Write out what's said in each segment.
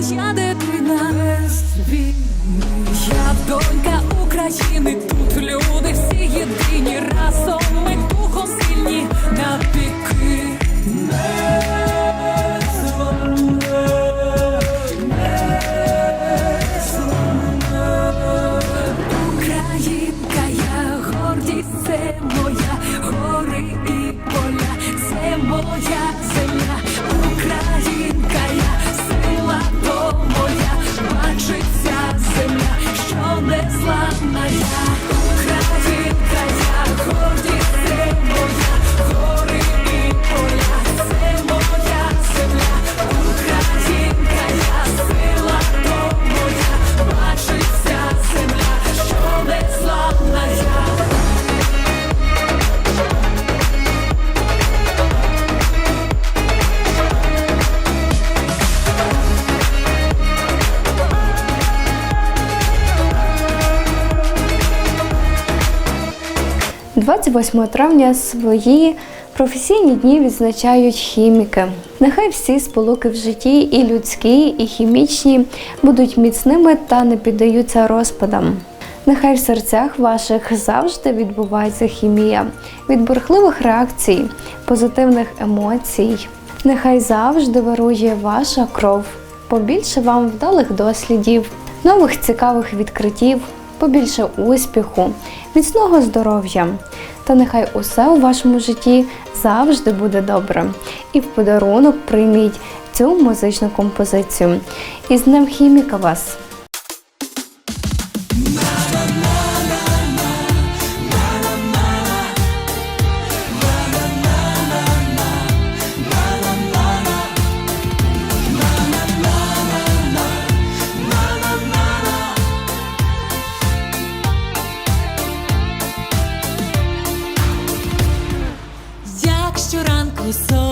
Моя дитина. 28 травня свої професійні дні відзначають хіміки. Нехай всі сполуки в житті, і людські, і хімічні, будуть міцними та не піддаються розпадам. Нехай в серцях ваших завжди відбувається хімія від бурхливих реакцій, позитивних емоцій. Нехай завжди вирує ваша кров, побільше вам вдалих дослідів, нових цікавих відкриттів, побільше успіху, міцного здоров'я. Та нехай усе у вашому житті завжди буде добре. І в подарунок прийміть цю музичну композицію. І з Днем хіміка вас! so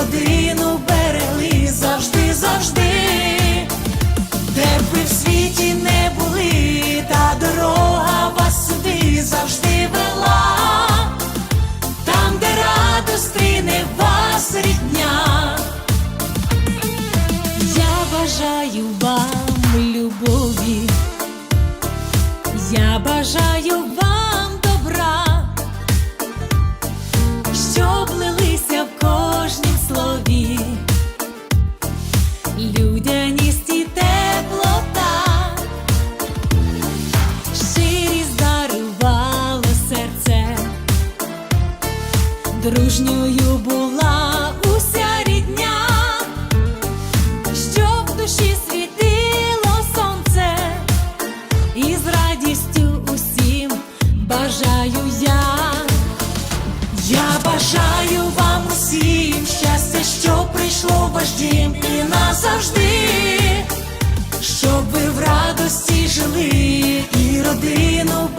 родину берегли завжди, завжди, де б ви в світі не були, та дорога вас сюди завжди вела, там, де радо стріне вас рідня. любові. Дружньою була уся рідня, щоб в душі світило сонце і з радістю усім бажаю я. Я бажаю вам усім щастя, що прийшло в ваш дім і назавжди, щоб ви в радості жили і родину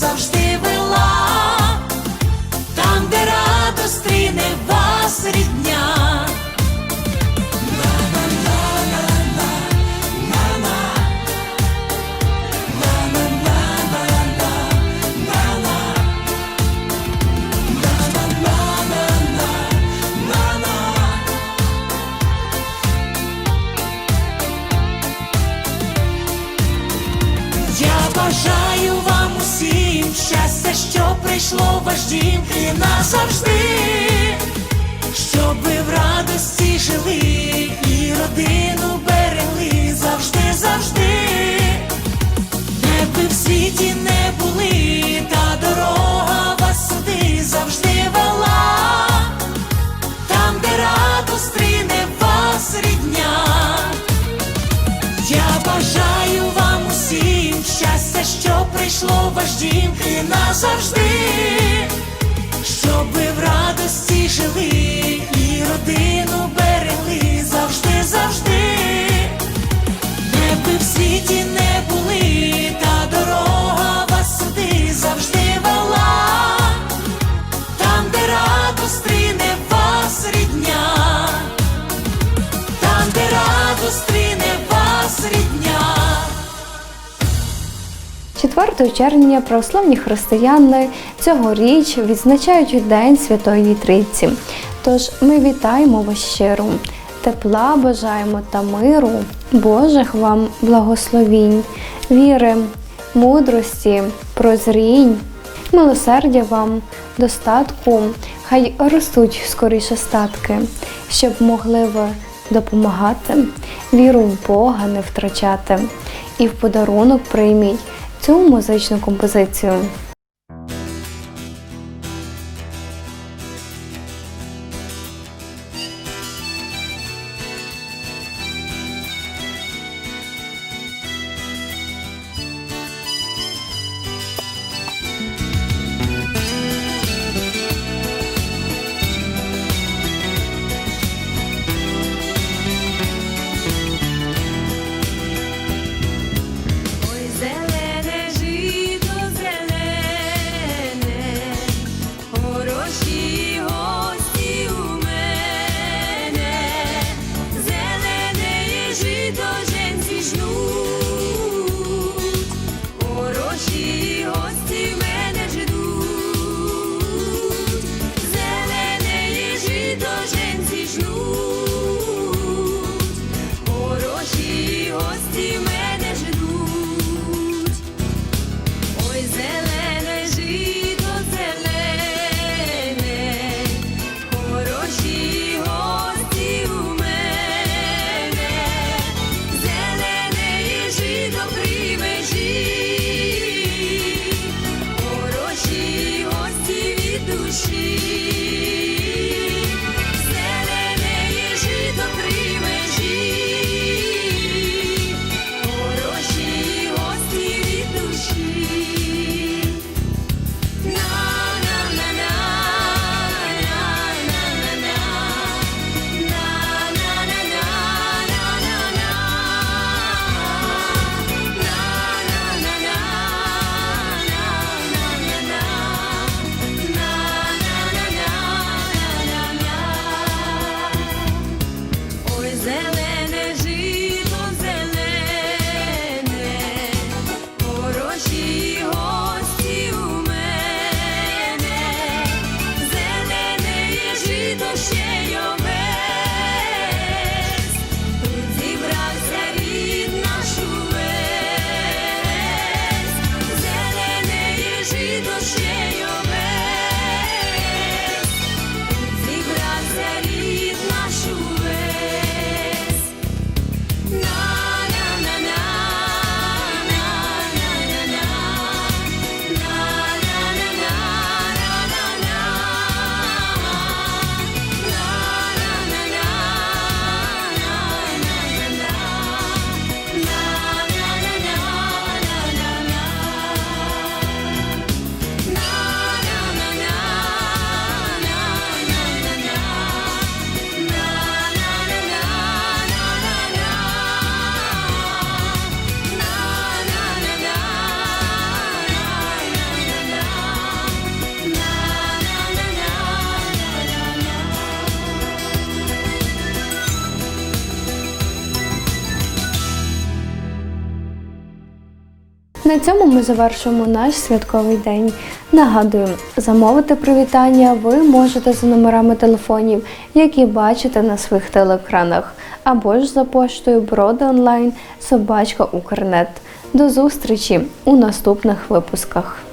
завжди вела там, де радо стріне вас рідня. Прийшло в ваш дім і назавжди, щоб в радості жили і родину берегли завжди, завжди, де ви в світі не були, та дорога вас сюди завжди вела, там, де радо стріне вас рідня. Я бажаю в і назавжди, щоби в радості жили і родину берегли. Завжди, завжди, 4 червня православні християни цьогоріч відзначають День Святої Трійці. Тож ми вітаємо вас щиро, тепла бажаємо та миру, Божих вам благословінь, віри, мудрості, прозрінь, милосердя вам, достатку, хай ростуть скоріше статки, щоб могли ви допомагати, віру в Бога не втрачати. І в подарунок прийміть цю музичну композицію. No. На цьому ми завершуємо наш святковий день. Нагадую, замовити привітання ви можете за номерами телефонів, які бачите на своїх телеекранах, або ж за поштою Броди онлайн собачка Укрнет. До зустрічі у наступних випусках.